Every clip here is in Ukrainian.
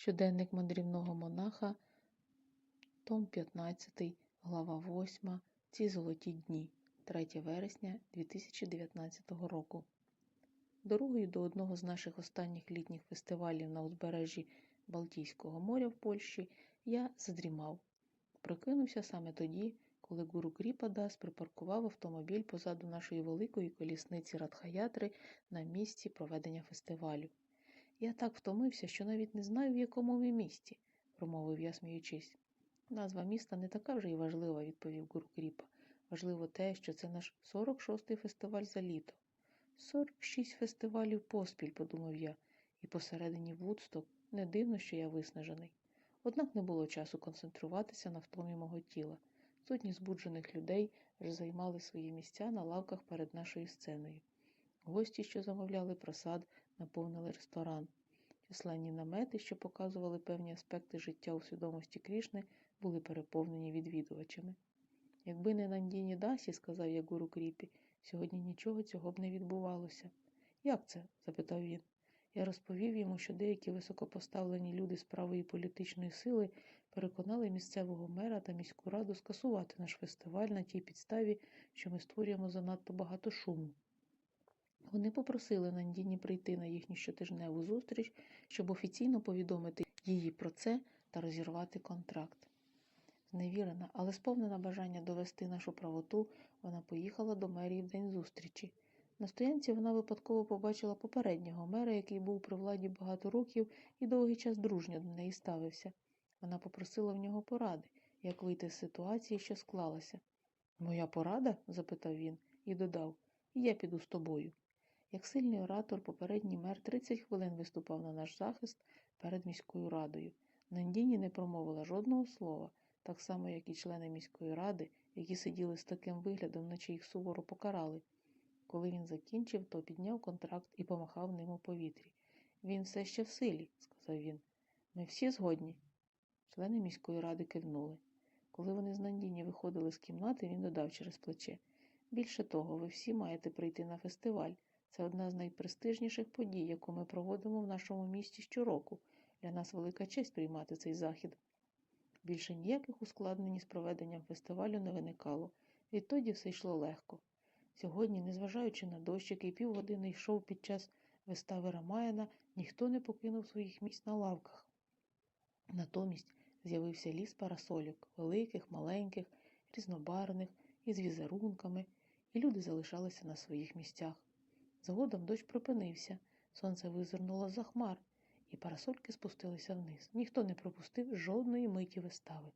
Щоденник мандрівного монаха, том 15, глава 8. Ці золоті дні. 3 вересня 2019 року. Дорогою до одного з наших останніх літніх фестивалів на узбережжі Балтійського моря в Польщі я задрімав. Прокинувся саме тоді, коли гуру Кріпадас припаркував автомобіль позаду нашої великої колісниці Радхаятри на місці проведення фестивалю. Я так втомився, що навіть не знаю, в якому ми місті, промовив я, сміючись. Назва міста не така вже й важлива, відповів гуру Кріпа. Важливо те, що це наш 46-й фестиваль за літо. 46 фестивалів поспіль, подумав я, і посередині Вудсток не дивно, що я виснажений. Однак не було часу концентруватися на втомі мого тіла. Сотні збуджених людей вже займали свої місця на лавках перед нашою сценою. Гості, що замовляли просад, наповнили ресторан. Численні намети, що показували певні аспекти життя у свідомості Крішни, були переповнені відвідувачами. Якби не Нандіні Дасі, сказав я гуру Кріпі, сьогодні нічого цього б не відбувалося. Як це? запитав він. Я розповів йому, що деякі високопоставлені люди з правої політичної сили переконали місцевого мера та міську раду скасувати наш фестиваль на тій підставі, що ми створюємо занадто багато шуму. Вони попросили Нандіні прийти на їхню щотижневу зустріч, щоб офіційно повідомити її про це та розірвати контракт. Зневірена, але сповнена бажання довести нашу правоту, вона поїхала до мерії в день зустрічі. На стоянці вона випадково побачила попереднього мера, який був при владі багато років і довгий час дружньо до неї ставився. Вона попросила в нього поради, як вийти з ситуації, що склалася. Моя порада? запитав він і додав Я піду з тобою. Як сильний оратор, попередній мер 30 хвилин виступав на наш захист перед міською радою. Нандіні не промовила жодного слова, так само, як і члени міської ради, які сиділи з таким виглядом, наче їх суворо покарали. Коли він закінчив, то підняв контракт і помахав ним у повітрі. Він все ще в силі, сказав він. Ми всі згодні. Члени міської ради кивнули. Коли вони з Нандіні виходили з кімнати, він додав через плече. Більше того, ви всі маєте прийти на фестиваль. Це одна з найпрестижніших подій, яку ми проводимо в нашому місті щороку. Для нас велика честь приймати цей захід. Більше ніяких ускладнень з проведенням фестивалю не виникало. Відтоді все йшло легко. Сьогодні, незважаючи на дощ, який півгодини йшов під час вистави Рамаяна, ніхто не покинув своїх місць на лавках. Натомість з'явився ліс парасольок, великих, маленьких, різнобарвних, із візерунками, і люди залишалися на своїх місцях. Згодом дощ припинився, сонце визирнуло за хмар, і парасольки спустилися вниз. Ніхто не пропустив жодної миті вистави.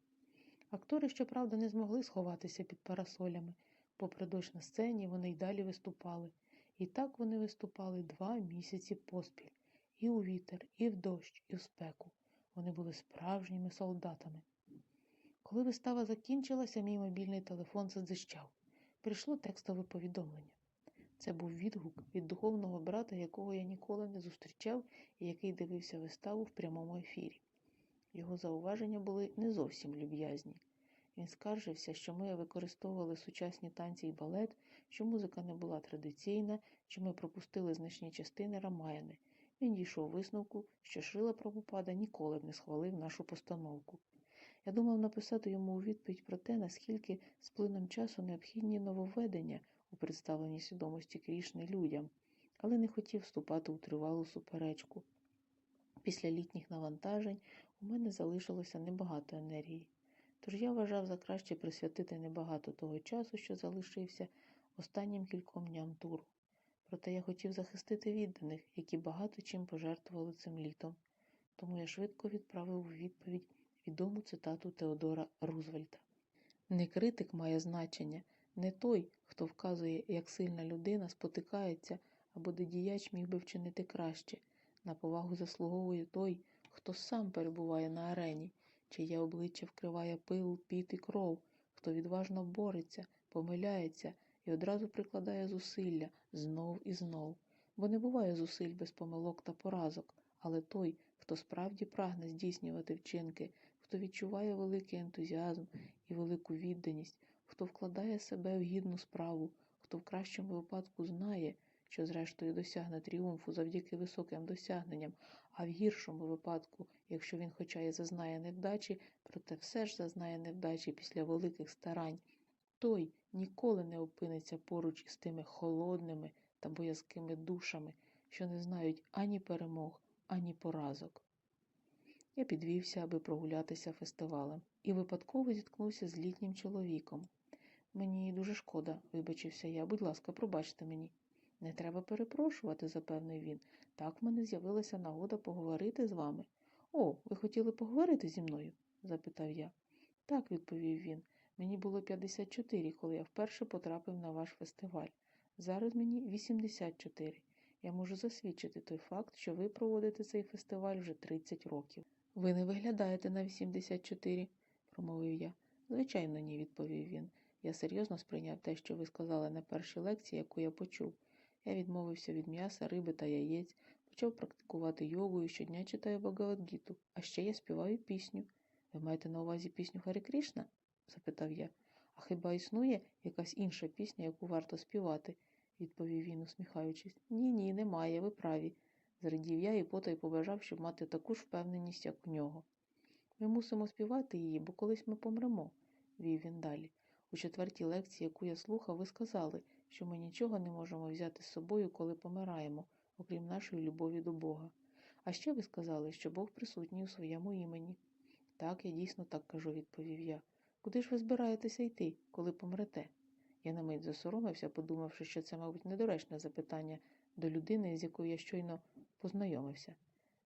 Актори, щоправда, не змогли сховатися під парасолями. Попри дощ на сцені, вони й далі виступали. І так вони виступали два місяці поспіль і у вітер, і в дощ, і в спеку. Вони були справжніми солдатами. Коли вистава закінчилася, мій мобільний телефон задзищав. Прийшло текстове повідомлення. Це був відгук від духовного брата, якого я ніколи не зустрічав і який дивився виставу в прямому ефірі. Його зауваження були не зовсім люб'язні. Він скаржився, що ми використовували сучасні танці і балет, що музика не була традиційна, що ми пропустили значні частини рамаяни. Він дійшов висновку, що Шрила Прабхупада ніколи б не схвалив нашу постановку. Я думав написати йому у відповідь про те, наскільки з плином часу необхідні нововведення у представленні свідомості Крішни людям, але не хотів вступати у тривалу суперечку. Після літніх навантажень у мене залишилося небагато енергії. Тож я вважав за краще присвятити небагато того часу, що залишився останнім кільком дням туру. Проте я хотів захистити відданих, які багато чим пожертвували цим літом. Тому я швидко відправив у відповідь відому цитату Теодора Рузвельта. Не критик має значення, не той, хто вказує, як сильна людина спотикається або де діяч міг би вчинити краще. На повагу заслуговує той, хто сам перебуває на арені, чиє обличчя вкриває пил, піт і кров, хто відважно бореться, помиляється і одразу прикладає зусилля знов і знов. Бо не буває зусиль без помилок та поразок, але той, хто справді прагне здійснювати вчинки, хто відчуває великий ентузіазм і велику відданість, хто вкладає себе в гідну справу, хто в кращому випадку знає, що зрештою досягне тріумфу завдяки високим досягненням, а в гіршому випадку, якщо він хоча й зазнає невдачі, проте все ж зазнає невдачі після великих старань, той ніколи не опиниться поруч із тими холодними та боязкими душами, що не знають ані перемог, ані поразок. Я підвівся, аби прогулятися фестивалем, і випадково зіткнувся з літнім чоловіком. Мені дуже шкода, вибачився я. Будь ласка, пробачте мені. Не треба перепрошувати, запевнив він. Так в мене з'явилася нагода поговорити з вами. О, ви хотіли поговорити зі мною? запитав я. Так, відповів він. Мені було 54, коли я вперше потрапив на ваш фестиваль. Зараз мені 84. Я можу засвідчити той факт, що ви проводите цей фестиваль вже 30 років. Ви не виглядаєте на 84, промовив я. Звичайно, ні, відповів він. Я серйозно сприйняв те, що ви сказали на першій лекції, яку я почув. Я відмовився від м'яса, риби та яєць, почав практикувати йогу і щодня читаю Багавадгіту, а ще я співаю пісню. Ви маєте на увазі пісню Харі Крішна? запитав я. А хіба існує якась інша пісня, яку варто співати? відповів він, усміхаючись. Ні, ні, немає, ви праві. Зрадів я і потай побажав, щоб мати таку ж впевненість, як у нього. Ми мусимо співати її, бо колись ми помремо, вів він далі. У четвертій лекції, яку я слухав, ви сказали, що ми нічого не можемо взяти з собою, коли помираємо, окрім нашої любові до Бога. А ще ви сказали, що Бог присутній у своєму імені. Так, я дійсно так кажу, відповів я. Куди ж ви збираєтеся йти, коли помрете? Я на мить засоромився, подумавши, що це, мабуть, недоречне запитання до людини, з якою я щойно познайомився.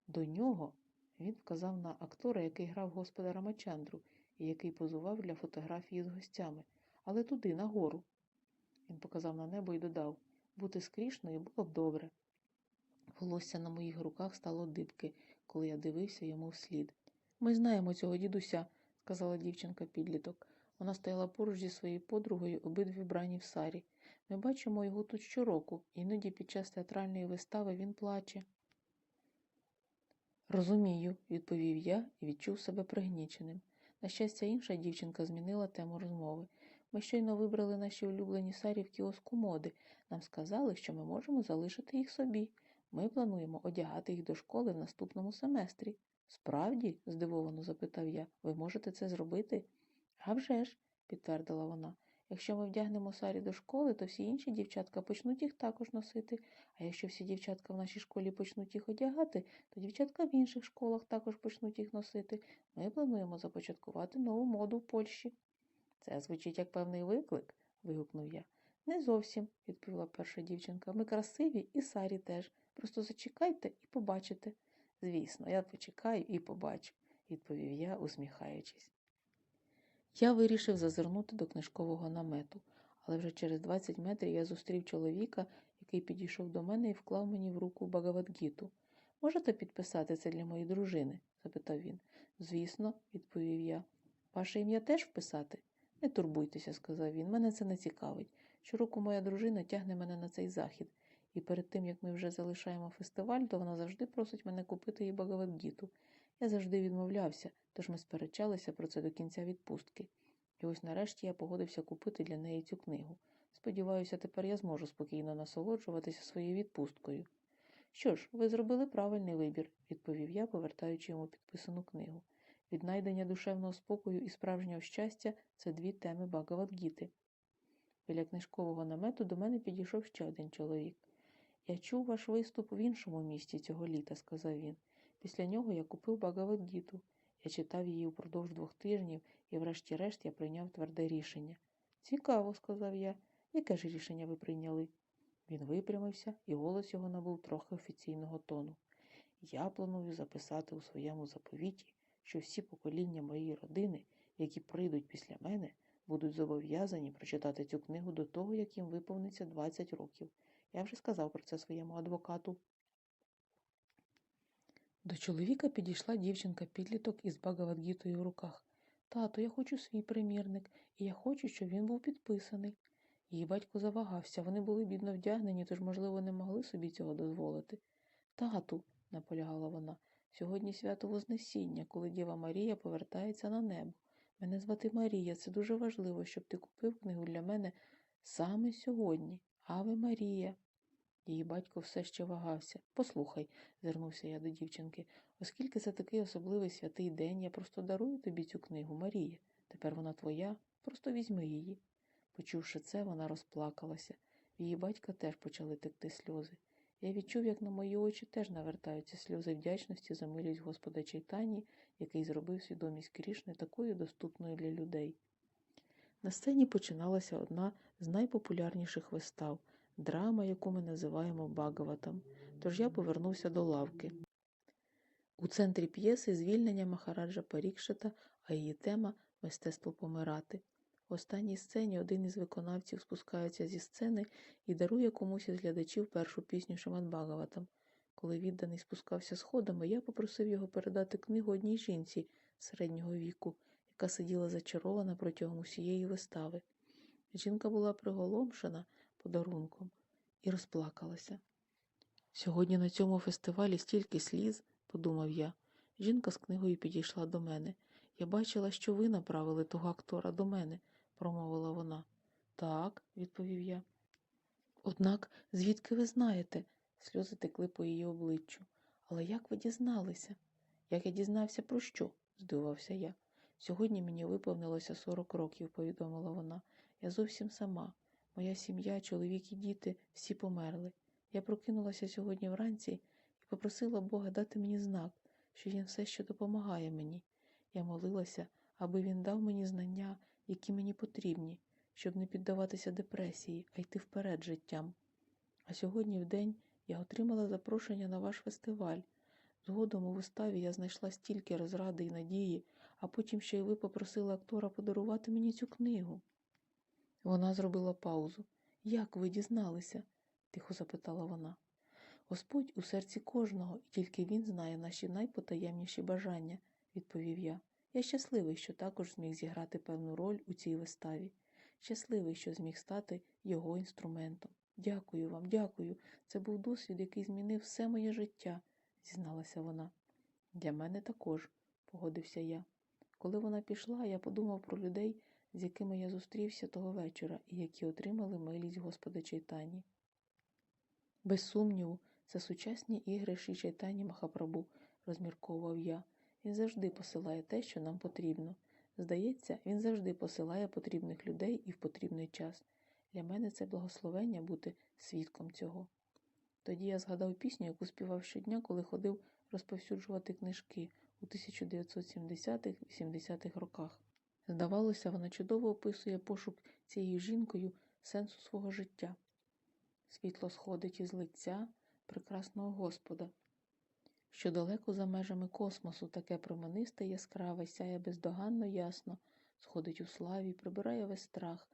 До нього він вказав на актора, який грав господа Рамачандру і який позував для фотографії з гостями, але туди, нагору. Він показав на небо і додав бути скрішною було б добре. Волосся на моїх руках стало дибки, коли я дивився йому вслід. Ми знаємо цього дідуся, сказала дівчинка підліток. Вона стояла поруч зі своєю подругою, обидві вбрані в сарі. Ми бачимо його тут щороку, іноді під час театральної вистави він плаче. Розумію, відповів я і відчув себе пригніченим. На щастя, інша дівчинка змінила тему розмови. Ми щойно вибрали наші улюблені сарі в кіоску моди. Нам сказали, що ми можемо залишити їх собі. Ми плануємо одягати їх до школи в наступному семестрі. Справді? здивовано запитав я, ви можете це зробити? «А вже ж», – підтвердила вона. Якщо ми вдягнемо сарі до школи, то всі інші дівчатка почнуть їх також носити. А якщо всі дівчатка в нашій школі почнуть їх одягати, то дівчатка в інших школах також почнуть їх носити. Ми плануємо започаткувати нову моду в Польщі. Це звучить як певний виклик, вигукнув я. Не зовсім, відповіла перша дівчинка. Ми красиві і Сарі теж. Просто зачекайте і побачите. Звісно, я почекаю і побачу, відповів я, усміхаючись. Я вирішив зазирнути до книжкового намету, але вже через 20 метрів я зустрів чоловіка, який підійшов до мене і вклав мені в руку Багавадгіту. Можете підписати це для моєї дружини? запитав він. Звісно, відповів я. Ваше ім'я теж вписати? Не турбуйтеся, сказав він. Мене це не цікавить. Щороку моя дружина тягне мене на цей захід, і перед тим, як ми вже залишаємо фестиваль, то вона завжди просить мене купити їй Багавадгіту. Я завжди відмовлявся, тож ми сперечалися про це до кінця відпустки. І ось нарешті я погодився купити для неї цю книгу. Сподіваюся, тепер я зможу спокійно насолоджуватися своєю відпусткою. Що ж, ви зробили правильний вибір, відповів я, повертаючи йому підписану книгу. Віднайдення душевного спокою і справжнього щастя це дві теми Багавадгіти. Біля книжкового намету до мене підійшов ще один чоловік. Я чув ваш виступ в іншому місті цього літа, сказав він. Після нього я купив Багавадгіту. Я читав її упродовж двох тижнів і, врешті-решт, я прийняв тверде рішення. Цікаво, сказав я. Яке ж рішення ви прийняли? Він випрямився, і голос його набув трохи офіційного тону. Я планую записати у своєму заповіті, що всі покоління моєї родини, які прийдуть після мене, будуть зобов'язані прочитати цю книгу до того, як їм виповниться 20 років. Я вже сказав про це своєму адвокату. До чоловіка підійшла дівчинка-підліток із Багавадгітою в руках. Тату, я хочу свій примірник, і я хочу, щоб він був підписаний. Її батько завагався, вони були бідно вдягнені, тож, можливо, не могли собі цього дозволити. Тату, наполягала вона, сьогодні свято Вознесіння, коли Діва Марія повертається на небо. Мене звати Марія, це дуже важливо, щоб ти купив книгу для мене саме сьогодні. Аве Марія. Її батько все ще вагався. Послухай, звернувся я до дівчинки, оскільки це такий особливий святий день, я просто дарую тобі цю книгу, Марія. Тепер вона твоя, просто візьми її. Почувши це, вона розплакалася. В її батька теж почали текти сльози. Я відчув, як на мої очі теж навертаються сльози вдячності за милість Господа Чайтані, який зробив свідомість Крішни такою доступною для людей. На сцені починалася одна з найпопулярніших вистав драма, яку ми називаємо Багаватом. Тож я повернувся до лавки. У центрі п'єси звільнення Махараджа Парікшита, а її тема мистецтво помирати. В останній сцені один із виконавців спускається зі сцени і дарує комусь із глядачів першу пісню Шамат Багаватам. Коли відданий спускався сходами, я попросив його передати книгу одній жінці середнього віку, яка сиділа зачарована протягом усієї вистави. Жінка була приголомшена подарунком і розплакалася. Сьогодні на цьому фестивалі стільки сліз, подумав я. Жінка з книгою підійшла до мене. Я бачила, що ви направили того актора до мене, промовила вона. Так, відповів я. Однак, звідки ви знаєте? Сльози текли по її обличчю. Але як ви дізналися? Як я дізнався про що? здивувався я. Сьогодні мені виповнилося сорок років, повідомила вона. Я зовсім сама. Моя сім'я, чоловік і діти всі померли. Я прокинулася сьогодні вранці і попросила Бога дати мені знак, що він все ще допомагає мені. Я молилася, аби він дав мені знання, які мені потрібні, щоб не піддаватися депресії, а йти вперед життям. А сьогодні в день я отримала запрошення на ваш фестиваль. Згодом у виставі я знайшла стільки розради і надії, а потім ще й ви попросили актора подарувати мені цю книгу. Вона зробила паузу. Як ви дізналися? тихо запитала вона. Господь у серці кожного, і тільки він знає наші найпотаємніші бажання, відповів я. Я щасливий, що також зміг зіграти певну роль у цій виставі. Щасливий, що зміг стати його інструментом. Дякую вам, дякую. Це був досвід, який змінив все моє життя, зізналася вона. Для мене також, погодився я. Коли вона пішла, я подумав про людей, з якими я зустрівся того вечора і які отримали милість Господа Чайтані. Без сумніву, це сучасні ігри Ші Чайтані Махапрабу, розмірковував я. Він завжди посилає те, що нам потрібно. Здається, він завжди посилає потрібних людей і в потрібний час. Для мене це благословення бути свідком цього. Тоді я згадав пісню, яку співав щодня, коли ходив розповсюджувати книжки у 1970-80-х роках. Здавалося, вона чудово описує пошук цією жінкою сенсу свого життя. Світло сходить із лиця прекрасного Господа, що далеко за межами космосу таке променисте яскраве сяє бездоганно ясно, сходить у славі, прибирає весь страх.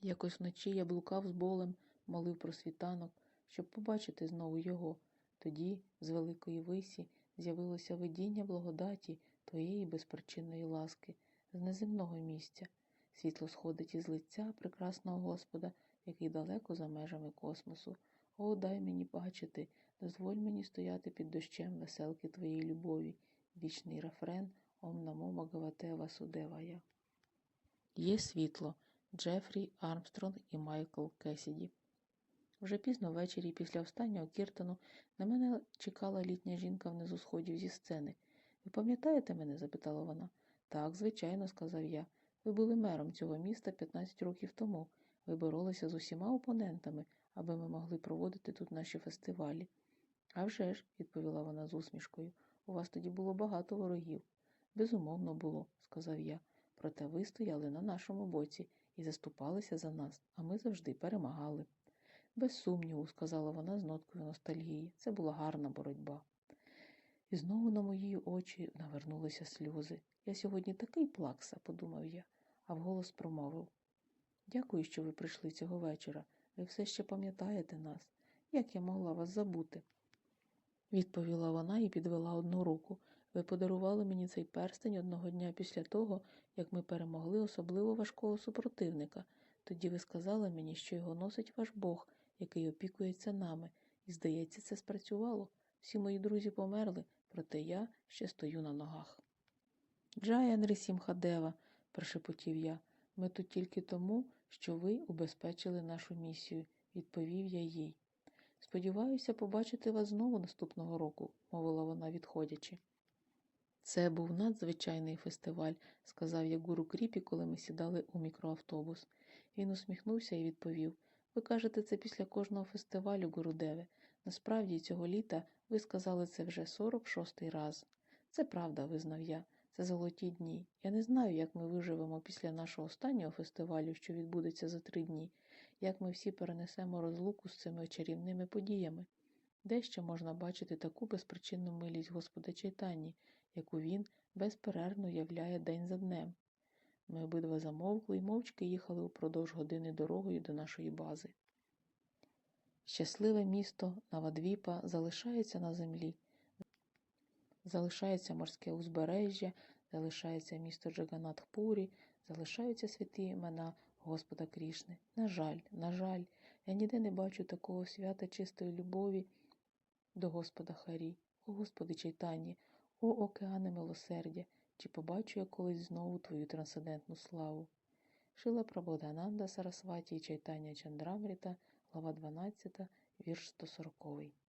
Якось вночі я блукав з болем, молив про світанок, щоб побачити знову його. Тоді, з великої висі, з'явилося видіння благодаті твоєї безпричинної ласки, з неземного місця. Світло сходить із лиця прекрасного Господа, який далеко за межами космосу. О, дай мені бачити, дозволь мені стояти під дощем веселки твоєї любові, вічний рефрен Ом намо Магавате Васудевая. Є світло Джефрі Армстронг і Майкл Кесіді. Вже пізно ввечері після останнього кіртану на мене чекала літня жінка внизу сходів зі сцени. Ви пам'ятаєте мене? запитала вона. Так, звичайно, сказав я. Ви були мером цього міста 15 років тому. Ви боролися з усіма опонентами, аби ми могли проводити тут наші фестивалі. «А вже ж», – відповіла вона з усмішкою, у вас тоді було багато ворогів. Безумовно було, сказав я. Проте ви стояли на нашому боці і заступалися за нас, а ми завжди перемагали. Без сумніву, сказала вона з ноткою ностальгії. Це була гарна боротьба. І знову на мої очі навернулися сльози. Я сьогодні такий плакса, подумав я, а вголос промовив. Дякую, що ви прийшли цього вечора. Ви все ще пам'ятаєте нас. Як я могла вас забути? Відповіла вона і підвела одну руку. Ви подарували мені цей перстень одного дня після того, як ми перемогли особливо важкого супротивника. Тоді ви сказали мені, що його носить ваш Бог, який опікується нами, і, здається, це спрацювало. Всі мої друзі померли, проте я ще стою на ногах. Джаян Рісімхадева, прошепотів я, ми тут тільки тому, що ви убезпечили нашу місію, відповів я їй. Сподіваюся побачити вас знову наступного року, мовила вона, відходячи. Це був надзвичайний фестиваль, сказав я гуру Кріпі, коли ми сідали у мікроавтобус. Він усміхнувся і відповів: Ви кажете це після кожного фестивалю, Гурудеве. Насправді, цього літа ви сказали це вже 46-й раз. Це правда, визнав я. Це золоті дні. Я не знаю, як ми виживемо після нашого останнього фестивалю, що відбудеться за три дні, як ми всі перенесемо розлуку з цими чарівними подіями. Де ще можна бачити таку безпричинну милість Господа Чайтані, яку він безперервно являє день за днем. Ми обидва замовкли і мовчки їхали упродовж години дорогою до нашої бази. Щасливе місто Навадвіпа залишається на землі. Залишається морське узбережжя, залишається місто Джаганатхпурі, залишаються святі імена Господа Крішни. На жаль, на жаль, я ніде не бачу такого свята чистої любові до Господа Харі, о Господи Чайтані, о океане милосердя, чи побачу я колись знову твою трансцендентну славу. Шила Прабодананда Сарасваті і Чайтання Чандрамріта, глава 12, вірш 140.